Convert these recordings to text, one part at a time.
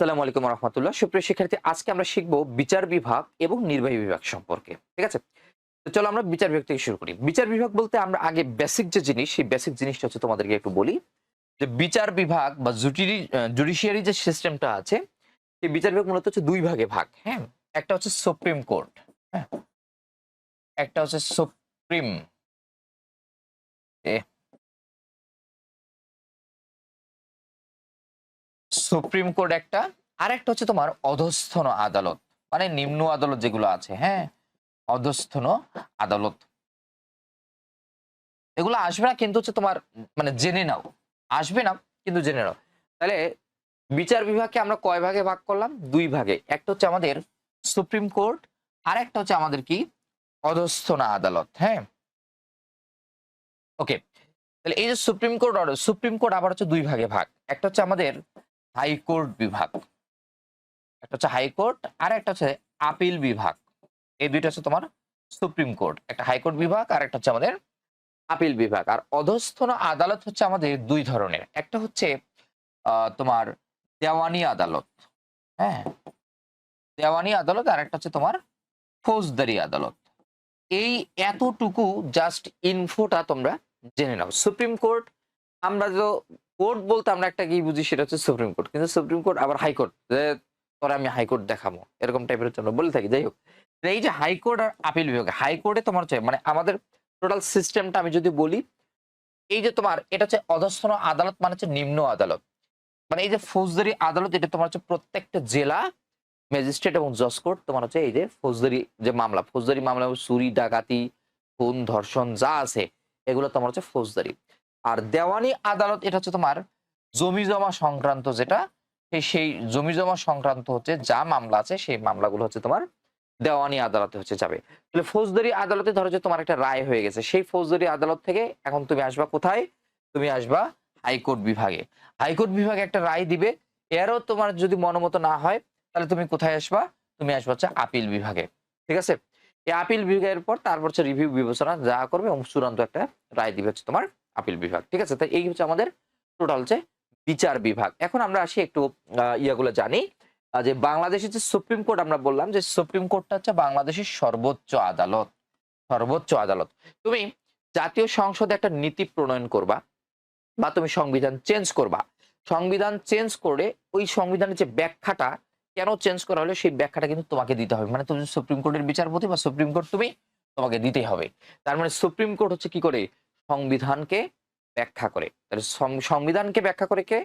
আসসালামু আলাইকুম রহমতুল্লাহ। সুপ্রিয় শিক্ষার্থী, আজকে আমরা শিখব বিচার বিভাগ এবং নির্বাহী বিভাগ সম্পর্কে, ঠিক আছে? তো চলো আমরা বিচার বিভাগ থেকে শুরু করি। বিচার বিভাগ বলতে আমরা আগে বেসিক যে জিনিস, সেই বেসিক জিনিসটা হচ্ছে তোমাদেরকে একটু বলি। যে বিচার বিভাগ বা জুডিশিয়ারি যে সিস্টেমটা আছে, সেই বিচার বিভাগ মূলত হচ্ছে দুই ভাগে ভাগ হ্যাঁ? একটা হচ্ছে সুপ্রিম কোর্ট হ্যাঁ? একটা হচ্ছে সুপ্রিম সুপ্রিম কোর্ট একটা আর একটা হচ্ছে তোমার অধস্থন আদালত। মানে নিম্ন আদালত যেগুলো আছে হ্যাঁ? অধস্থন আদালত। এগুলো আসবে না, কিন্তু হচ্ছে তোমার মানে জেনে নাও। আসবে না, কিন্তু জেনে নাও। তাহলে বিচার বিভাগকে আমরা কয় ভাগে ভাগ করলাম? দুই ভাগে। একটা হচ্ছে আমাদের সুপ্রিম কোর্ট আর একটা হচ্ছে আমাদের কি? অধস্থন আদালত হ্যাঁ? ওকে, তাহলে এই যে সুপ্রিম কোর্ট সুপ্রিম কোর্ট আবার হচ্ছে দুই ভাগে ভাগ। একটা হচ্ছে আমাদের হাইকোর্ট বিভাগ। একটা হচ্ছে হাইকোর্ট আর একটা হচ্ছে আপিল বিভাগ। এই দুইটা হচ্ছে তোমার সুপ্রিম কোর্ট। একটা হাইকোর্ট বিভাগ, আর একটা হচ্ছে আমাদের আপিল বিভাগ। আর অধস্থন আদালত হচ্ছে আমাদের দুই ধরনের। একটা হচ্ছে তোমার দেওয়ানি আদালত। হ্যাঁ? দেওয়ানি আদালত, আর একটা হচ্ছে তোমার ফৌজদারি আদালত। এই এতটুকু জাস্ট ইনফোটা তোমরা জেনে নাও। সুপ্রিম কোর্ট, আমরা তো কোর্ট বলতে আমরা একটা কি বুঝি সেটা হচ্ছে সুপ্রিম কোর্ট। কিন্তু সুপ্রিম কোর্ট আবার হাইকোর্ট যে তোরা আমি হাইকোর্ট দেখাবো, এরকম টাইপের আমরা বলে থাকি। যাই হোক এই যে হাইকোর্ট আর আপিল বিভাগ হাইকোর্টে তোমার হচ্ছে মানে আমাদের টোটাল সিস্টেমটা আমি যদি বলি, এই যে তোমার এটা হচ্ছে অধস্থন আদালত মানে হচ্ছে নিম্ন আদালত। মানে এই যে ফৌজদারি আদালত, এটা তোমার হচ্ছে প্রত্যেকটা জেলা ম্যাজিস্ট্রেট এবং জজ কোর্ট তোমার হচ্ছে এই যে ফৌজদারি যে মামলা, ফৌজদারি মামলা, চুরি, ডাকাতি, খুন, ধর্ষণ যা আছে, এগুলো তোমার হচ্ছে ফৌজদারি। আর দেওয়ানি আদালত, এটা হচ্ছে তোমার জমি জমা সংক্রান্ত যেটা, সেই জমি জমা সংক্রান্ত হচ্ছে যা মামলা আছে, সেই মামলাগুলো হচ্ছে তোমার দেওয়ানি আদালতে হচ্ছে যাবে। তাহলে ফৌজদারি আদালতে ধরো যে তোমার একটা রায় হয়ে গেছে, সেই ফৌজদারি আদালত থেকে এখন তুমি আসবা কোথায়? তুমি আসবা হাইকোর্ট বিভাগে। হাইকোর্ট বিভাগে একটা রায় দিবে, এরও তোমার যদি মনোমত না হয়, তাহলে তুমি কোথায় আসবা? তুমি আসবা হচ্ছে আপিল বিভাগে, ঠিক আছে? এই আপিল বিভাগের পর তারপর হচ্ছে রিভিউ বিবেচনা যা করবে এবং চূড়ান্ত একটা রায় দিবে হচ্ছে তোমার আপিল বিভাগ, ঠিক আছে? তাই এই হচ্ছে আমাদের টোটাল হচ্ছে বিচার বিভাগ। এখন আমরা আসি একটু ইয়াগুলো জানি। যে বাংলাদেশের যে সুপ্রিম কোর্ট, আমরা বললাম যে সুপ্রিম কোর্টটা হচ্ছে বাংলাদেশের সর্বোচ্চ আদালত। সর্বোচ্চ আদালত। তুমি জাতীয় সংসদে একটা নীতি প্রণয়ন করবা বা তুমি সংবিধান চেঞ্জ করবা। সংবিধান চেঞ্জ করে ওই সংবিধানের যে ব্যাখ্যাটা, কেন চেঞ্জ করা হলো, সেই ব্যাখ্যাটা কিন্তু তোমাকে দিতে হবে। মানে তুমি সুপ্রিম কোর্টের বিচারপতি বা সুপ্রিম কোর্ট তুমি তোমাকে দিতেই হবে। তার মানে সুপ্রিম কোর্ট হচ্ছে কি করে? সংবিধানকে ব্যাখ্যা করে। তাহলে সংবিধানকে ব্যাখ্যা করে কে?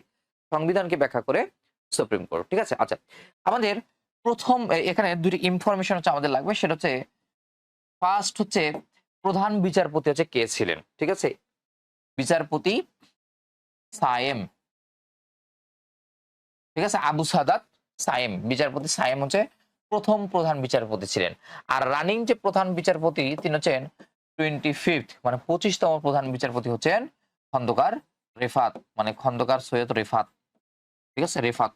সংবিধানকে ব্যাখ্যা করে সুপ্রিম কোর্ট। ঠিক আছে? আচ্ছা আমাদের প্রথম এখানে দুটি ইনফরমেশন হচ্ছে আমাদের লাগবে। সেটা হচ্ছে ফার্স্ট হচ্ছে প্রধান বিচারপতি হচ্ছে কে ছিলেন? ঠিক আছে? বিচারপতি সায়েম। ঠিক আছে? আবু সাদাত সায়েম। বিচারপতি সায়েম হচ্ছে প্রথম প্রধান বিচারপতি ছিলেন। আর রানিং যে প্রধান বিচারপতি, তিনি হচ্ছেন টোয়েন্টি ফিফথ মানে পঁচিশতম প্রধান বিচারপতি হচ্ছেন খন্দকার রেফাত মানে খন্দকার সৈয়দ রেফাত। ঠিক আছে? রেফাত।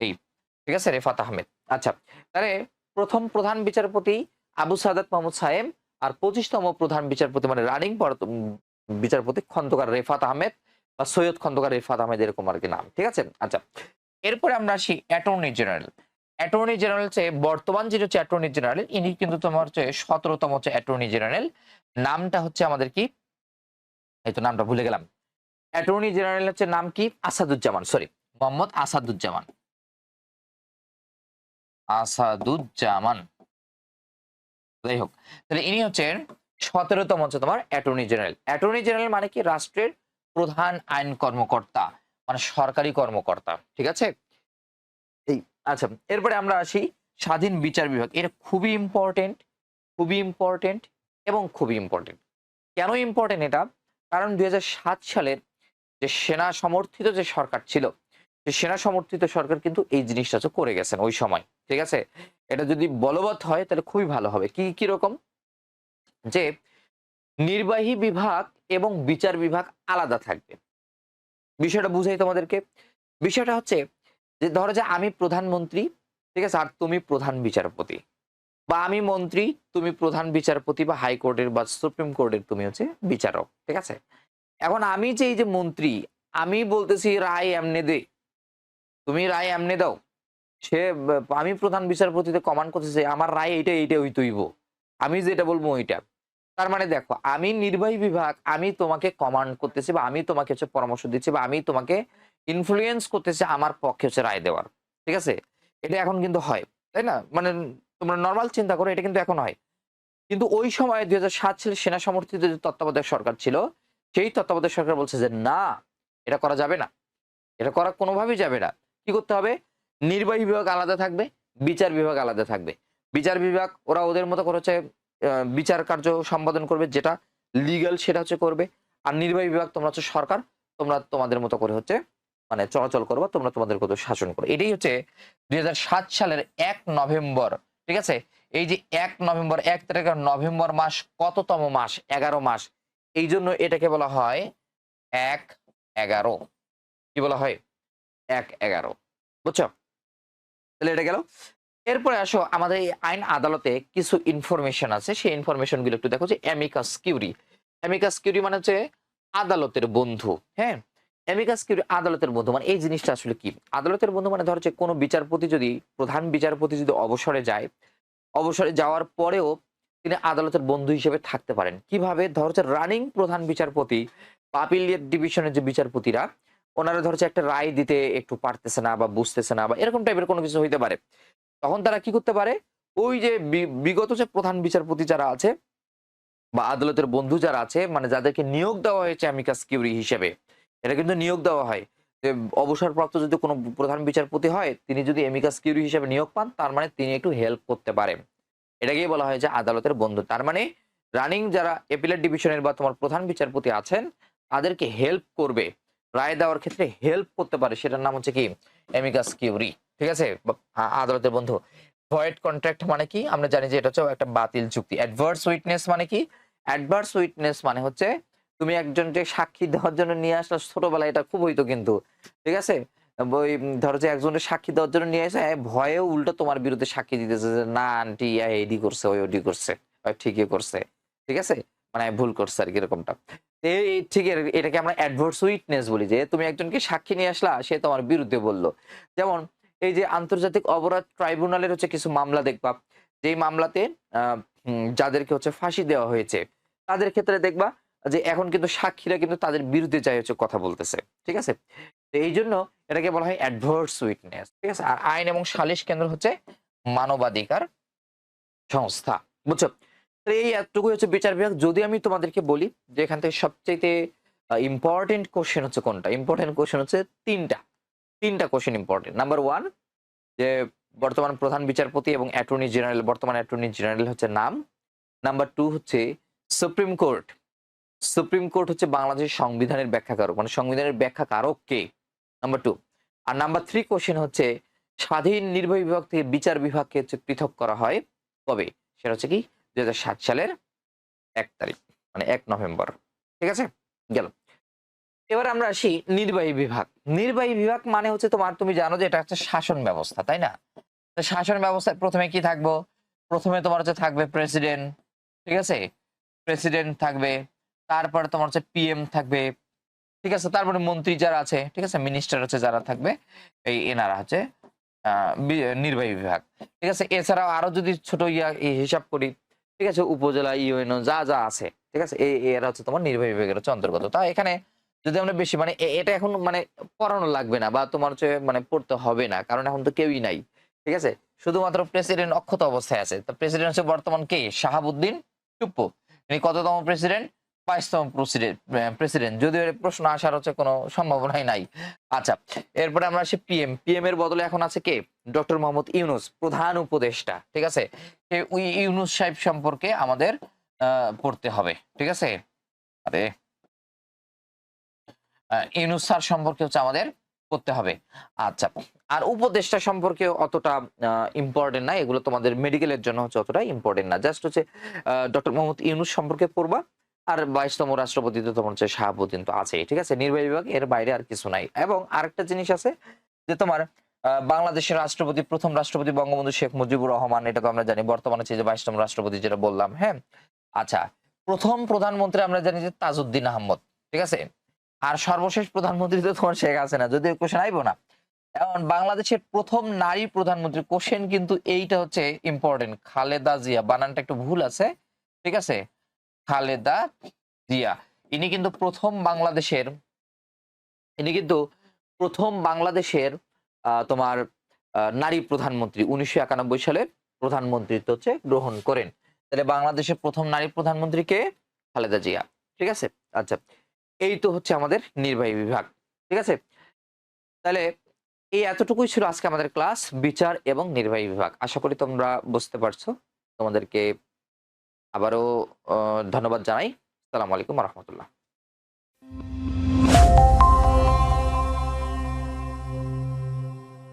এই, ঠিক আছে? রেফাত আহমেদ। আচ্ছা তাহলে প্রথম প্রধান বিচারপতি আবু সাদাত মোহাম্মদ সায়েম আর পঁচিশতম প্রধান বিচারপতি মানে রানিং বিচারপতি খন্দকার রেফাত আহমেদ বা সৈয়দ খন্দকার রেফাত আহমেদ এরকম আর কি নাম। ঠিক আছে? আচ্ছা এরপরে আমরা আসি অ্যাটর্নি জেনারেল। অ্যাটর্নি জেনারেল হচ্ছে বর্তমান যেটা হচ্ছে অ্যাটর্নি জেনারেল ইনি কিন্তু তোমার হচ্ছে সতেরোতম হচ্ছে অ্যাটর্নি জেনারেল নামটা হচ্ছে আমাদের কি? এই তো নামটা ভুলে গেলাম। অ্যাটর্নি জেনারেল হচ্ছে নাম কি? আসাদুজ্জামান সরি মোহাম্মদ আসাদুজ্জামান। আসাদুজ্জামান। যাই হোক, তাহলে ইনি হচ্ছেন সতেরোতম হচ্ছে তোমার অ্যাটর্নি জেনারেল অ্যাটর্নি জেনারেল মানে কি? রাষ্ট্রের প্রধান আইন কর্মকর্তা মানে সরকারি কর্মকর্তা, ঠিক আছে? আচ্ছা এরপরে আমরা আসি স্বাধীন বিচার বিভাগ। এটা খুবই ইম্পর্টেন্ট খুবই ইম্পর্টেন্ট এবং খুবই ইম্পর্টেন্ট কেন ইম্পর্টেন্ট এটা? কারণ দু হাজার সাত সালের যে সেনা সমর্থিত যে সরকার ছিল, সেই সেনা সমর্থিত সরকার কিন্তু এই জিনিসটা হচ্ছে করে গেছেন ওই সময়, ঠিক আছে? এটা যদি বলবৎ হয়, তাহলে খুবই ভালো হবে। কি কি রকম? যে নির্বাহী বিভাগ এবং বিচার বিভাগ আলাদা থাকবে। বিষয়টা বুঝাই তোমাদেরকে। বিষয়টা হচ্ছে যে ধরো যে আমি প্রধানমন্ত্রী, ঠিক আছে? আর তুমি প্রধান বিচারপতি। বা আমি মন্ত্রী, তুমি প্রধান বিচারপতি বা হাইকোর্টের বা সুপ্রিম কোর্টের তুমি হচ্ছে বিচারক, ঠিক আছে? এখন আমি যে এই যে মন্ত্রী, আমি বলতেছি, রায় এমনি দে। তুমি রায় এমনি দাও। সে, আমি প্রধান বিচারপতিতে কমান্ড করতেছে আমার রায় এইটা এইটা হইতইব। আমি যেটা বলব ওইটা। তার মানে দেখো, আমি নির্বাহী বিভাগ, আমি তোমাকে কমান্ড করতেছি বা আমি তোমাকে হচ্ছে পরামর্শ দিচ্ছি বা আমি তোমাকে ইনফ্লুয়েন্স করতেছে আমার পক্ষে হচ্ছে রায় দেওয়ার। ঠিক আছে? এটা এখন কিন্তু হয়, তাই না? মানে তোমরা নর্মাল চিন্তা করো, এটা কিন্তু এখন হয়। কিন্তু ওই সময় দুই হাজার সাত সালে সেনা সমর্থিত যে তত্ত্বাবধায়ক সরকার ছিল, সেই তত্ত্বাবধায়ক সরকার বলছে যে, না, এটা করা যাবে না। এটা করা কোনোভাবেই যাবে না। কি করতে হবে? নির্বাহী বিভাগ আলাদা থাকবে, বিচার বিভাগ আলাদা থাকবে। বিচার বিভাগ, ওরা ওদের মতো করে হচ্ছে বিচার কার্য সম্পাদন করবে, যেটা লিগ্যাল সেটা হচ্ছে করবে। আর নির্বাহী বিভাগ তোমরা হচ্ছে সরকার, তোমরা তোমাদের মতো করে হচ্ছে মানে চলাচল করবে, তোমরা তোমাদের মতো শাসন করো। এটাই হচ্ছে দুই হাজার সাত সালের এক নভেম্বর, ঠিক আছে? এই যে এক নভেম্বর, এক তারিখের নভেম্বর মাস কততম মাস? এগারো মাস। এই জন্য এটাকে বলা হয় এক এগারো। কি বলা হয়? এক এগারো। বুঝছ? তাহলে এটা গেল। এরপরে আসো, আমাদের এই আইন আদালতে কিছু ইনফরমেশন আছে। সেই ইনফরমেশনগুলো একটু দেখো যে অ্যামিকাস কিউরি অ্যামিকাস কিউরি মানে হচ্ছে আদালতের বন্ধু হ্যাঁ? অ্যামিকাস কিউরি আদালতের বন্ধু মানে এই জিনিসটা আসলে কি? আদালতের বন্ধু মানে ধরো যে কোনো বিচারপতি যদি, প্রধান বিচারপতি যদি অবসরে যায়, অবসরে যাওয়ার পরেও তিনি আদালতের বন্ধু হিসেবে থাকতে পারেন। কীভাবে? ধরো যে রানিং প্রধান বিচারপতি বা ডিভিশনের যে বিচারপতিরা, ওনারা ধরছে একটা রায় দিতে একটু পারতেছে না বা বুঝতেছে না বা এরকম টাইপের কোনো কিছু হইতে পারে। তখন তারা কি করতে পারে? ওই যে বিগত যে প্রধান বিচারপতি যারা আছে বা আদালতের বন্ধু যারা আছে মানে যাদেরকে নিয়োগ দেওয়া হয়েছে অ্যামিকাস কিউরি হিসেবে এটা কিন্তু নিয়োগ দেওয়া হয়। যে অবসরপ্রাপ্ত যদি কোনো প্রধান বিচারপতি হয়, তিনি যদি এমিকাস কিউরি হিসেবে নিয়োগ পান, তার মানে তিনি একটু হেল্প করতে পারেন। এটাকেই বলা হয় যে আদালতের বন্ধু। তার মানে রানিং যারা এপিলেট ডিভিশনের বা তোমার প্রধান বিচারপতি আছেন, তাদেরকে হেল্প করবে। রায় দেওয়ার ক্ষেত্রে হেল্প করতে পারে, সেটার নাম হচ্ছে কি? Amicus curiae. ঠিক আছে? বা- আদালতের বন্ধু। ভয়েড কন্ট্রাক্ট মানে কি? আমরা জানি যে এটা হচ্ছে একটা বাতিল চুক্তি। অ্যাডভার্স উইটনেস মানে কি? অ্যাডভার্স উইটনেস মানে হচ্ছে তুমি একজনকে সাক্ষী দেওয়ার জন্য নিয়ে আসলে ছোটবেলায় এটা খুব হইতো কিন্তু, ঠিক আছে? ওই ধরো যে একজনের সাক্ষী দেওয়ার জন্য নিয়ে আসে, ভয়েও উল্টো তোমার বিরুদ্ধে সাক্ষী দিতেছে যে, না, আন্টি এডি করছে, ওই ওডি করছে ঠিকই করছে। ঠিক আছে? মানে ভুল করছে আর কি এরকমটা। ঠিক এটাকে আমরা অ্যাডভার্স উইটনেস বলি যে, তুমি একজনকে সাক্ষী নিয়ে আসলা, সে তোমার বিরুদ্ধে বলল। যেমন এই যে আন্তর্জাতিক অপরাধ ট্রাইব্যুনালের হচ্ছে কিছু মামলা দেখবা, যেই মামলাতে যাদেরকে হচ্ছে ফাঁসি দেওয়া হয়েছে, তাদের ক্ষেত্রে দেখবা যে এখন কিন্তু সাক্ষীরা কিন্তু তাদের বিরুদ্ধে যাই হচ্ছে কথা বলতেছে, ঠিক আছে? এই জন্য এটাকে বলা হয় অ্যাডভার্স উইটনেস ঠিক আছে? আর আইন এবং সালিশ কেন্দ্র হচ্ছে মানবাধিকার সংস্থা, বুঝছ? এই এতটুকু হচ্ছে বিচার বিভাগ। যদি আমি তোমাদেরকে বলি যে এখান থেকে সবচেয়ে ইম্পর্টেন্ট কোশ্চেন হচ্ছে কোনটা? ইম্পর্টেন্ট কোশ্চেন হচ্ছে তিনটা তিনটা কোশ্চেন ইম্পর্টেন্ট নাম্বার ওয়ান যে বর্তমান প্রধান বিচারপতি এবং অ্যাটর্নি জেনারেল বর্তমান অ্যাটর্নি জেনারেল হচ্ছে নাম। নাম্বার টু হচ্ছে সুপ্রিম কোর্ট সুপ্রিম কোর্ট হচ্ছে বাংলাদেশের সংবিধানের ব্যাখ্যাকারক। মানে সংবিধানের ব্যাখ্যাকারক কে? নাম্বার টু আর নাম্বার থ্রি কোশ্চেন হচ্ছে, স্বাধীন নির্বাহী বিভাগ থেকে বিচার বিভাগকে হচ্ছে পৃথক করা হয় কবে? সেটা হচ্ছে কি দুই হাজার সাত সালের এক তারিখ মানে এক নভেম্বর। ঠিক আছে? গেল। এবার আমরা আসি নির্বাহী বিভাগ। নির্বাহী বিভাগ মানে হচ্ছে তোমার, তুমি জানো যে এটা হচ্ছে শাসন ব্যবস্থা, তাই না? শাসন ব্যবস্থায় প্রথমে কি থাকব? প্রথমে তোমার হচ্ছে থাকবে প্রেসিডেন্ট, ঠিক আছে? প্রেসিডেন্ট থাকবে তারপরে তোমার হচ্ছে পিএম থাকবে, ঠিক আছে? তারপরে মন্ত্রী যারা আছে, ঠিক আছে? মিনিস্টার হচ্ছে যারা থাকবে, এই এনারা হচ্ছে নির্বাহী বিভাগ, ঠিক আছে? এছাড়াও আরও যদি ছোট ইয়া হিসাব করি, ঠিক আছে? উপজেলা, ইউএনও, যা যা আছে, ঠিক আছে? এরা হচ্ছে তোমার নির্বাহী বিভাগের হচ্ছে অন্তর্গত। তা এখানে যদি আমরা বেশি মানে এটা এখন মানে পড়ানো লাগবে না বা তোমার হচ্ছে মানে পড়তে হবে না, কারণ এখন তো কেউই নাই, ঠিক আছে? শুধুমাত্র প্রেসিডেন্ট অক্ষত অবস্থায় আছে। তো প্রেসিডেন্ট হচ্ছে বর্তমান কে? শাহাবুদ্দিন টুপ্পু ইনি কততম প্রেসিডেন্ট বাইশতম প্রেসিডেন্ট যদিও প্রশ্ন আসার হচ্ছে কোনো সম্ভাবনাই নাই। আচ্ছা এরপরে আমরা আসি পিএম পিএম এর বদলে এখন আছে কে? ডক্টর মোহাম্মদ ইউনুস, প্রধান উপদেষ্টা, ঠিক আছে? ইউনুস সাহেব সম্পর্কে আমাদের পড়তে হবে, ঠিক আছে? আরে ইউনুস স্যার সম্পর্কে হচ্ছে আমাদের করতে হবে। আচ্ছা আর উপদেষ্টা সম্পর্কে অতটা ইম্পর্টেন্ট না। এগুলো তোমাদের মেডিকেলের জন্য হচ্ছে অতটা ইম্পর্টেন্ট না। জাস্ট হচ্ছে ডক্টর মোহাম্মদ ইউনুস সম্পর্কে পড়বা। আর বাইশতম রাষ্ট্রপতি তো তোমার হচ্ছে শাহাবুদ্দিন তো আছেই, ঠিক আছে? নির্বাহী বিভাগ এর বাইরে আর কিছু নাই। এবং আরেকটা জিনিস আছে যে তোমার বাংলাদেশের রাষ্ট্রপতি, প্রথম রাষ্ট্রপতি বঙ্গবন্ধু শেখ মুজিবুর রহমান এটা তো আমরা জানি, বর্তমানে যে বাইশতম রাষ্ট্রপতি যেটা বললাম হ্যাঁ? আচ্ছা প্রথম প্রধানমন্ত্রী আমরা জানি যে তাজউদ্দিন আহমদ, ঠিক আছে? আর সর্বশেষ প্রধানমন্ত্রী তো তোমার শেখ হাসিনা, যদিও কোশ্চেন আইবো না। এখন বাংলাদেশের প্রথম নারী প্রধানমন্ত্রী কোশ্চেন কিন্তু এইটা হচ্ছে ইম্পর্টেন্ট খালেদা জিয়া, বানানটা একটু ভুল আছে, ঠিক আছে? খালেদা জিয়া। ইনি কিন্তু প্রথম বাংলাদেশের, ইনি কিন্তু প্রথম বাংলাদেশের তোমার নারী প্রধানমন্ত্রী। উনিশশো একানব্বই সালে প্রধানমন্ত্রিত্ব হচ্ছে গ্রহণ করেন। তাহলে বাংলাদেশের প্রথম নারী প্রধানমন্ত্রী কে? খালেদা জিয়া। ঠিক আছে? আচ্ছা। এই তো হচ্ছে আমাদের নির্বাহী বিভাগ। ঠিক আছে? তাহলে এই এতটুকুই ছিল আজকে আমাদের ক্লাস, বিচার এবং নির্বাহী বিভাগ। আশা করি তোমরা বুঝতে পারছ তোমাদেরকে আবারও ধন্যবাদ জানাই। সালামু আলাইকুম রহমতুল্লাহ।